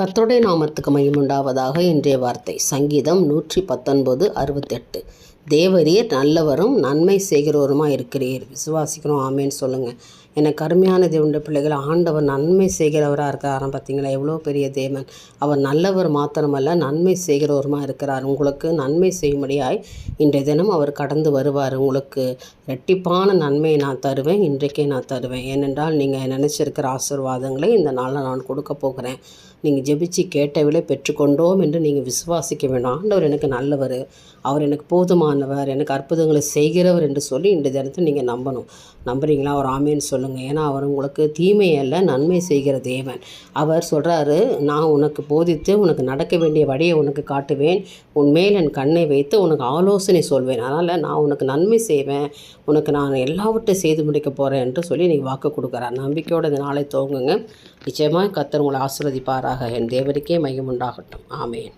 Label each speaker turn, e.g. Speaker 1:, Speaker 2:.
Speaker 1: கத்தோடைய நாமத்துக்கு மையமுண்டாவதாக இன்றைய வார்த்தை. சங்கீதம் நூற்றி பத்தொன்பது அறுபத்தெட்டு. தேவரீர் நல்லவரும் நன்மை செய்கிறவருமாக இருக்கிறீர். விசுவாசிக்கிறோம் ஆமேன்னு சொல்லுங்கள் எனக்கு அருமையான தேவனுடைய பிள்ளைகள் ஆண்டவர் நன்மை செய்கிறவராக இருக்காரா பார்த்தீங்களா? எவ்வளோ பெரிய தேவன். அவர் நல்லவர் மாத்திரமல்ல நன்மை செய்கிறவருமாக இருக்கிறார். உங்களுக்கு நன்மை செய்யும்படியாய் இன்றைய தினம் அவர் கடந்து வருவார். உங்களுக்கு ரெட்டிப்பான நன்மையை நான் தருவேன் இன்றைக்கே நான் தருவேன். ஏனென்றால் நீங்கள் நினச்சிருக்கிற ஆசீர்வாதங்களை இந்த நாளில் நான் கொடுக்க போகிறேன். நீங்கள் ஜெபிச்சு கேட்டவிலே பெற்றுக்கொண்டோம் என்று நீங்கள் விசுவாசிக்க வேண்டும். ஆண்டவர் எனக்கு நல்லவர். அவர் எனக்கு ஆனவர் எனக்கு அற்புதங்களை செய்கிறவர் என்று சொல்லி இந்த தினத்தை நீங்கள் நம்பணும். நம்புறீங்களா? அவர் ஆமேன்னு சொல்லுங்கள் ஏன்னா அவர் உங்களுக்கு தீமையல்ல நன்மை செய்கிற தேவன். அவர் சொல்கிறாரு நான் உனக்கு போதித்து உனக்கு நடக்க வேண்டிய வழியை உனக்கு காட்டுவேன். உன் மேல் என் கண்ணை வைத்து உனக்கு ஆலோசனை சொல்வேன். அதனால் நான் உனக்கு நன்மை செய்வேன். உனக்கு நான் எல்லாவற்றையும் செய்து முடிக்க போகிறேன் என்று சொல்லி நீங்கள் வாக்கு கொடுக்குறார். நம்பிக்கையோடு இந்த நாளை துவங்குங்க. நிச்சயமாக கத்தர் உங்களை ஆசீர்வதிப்பாராக. என் தேவனுக்கே மையம் உண்டாகட்டும். ஆமேன்.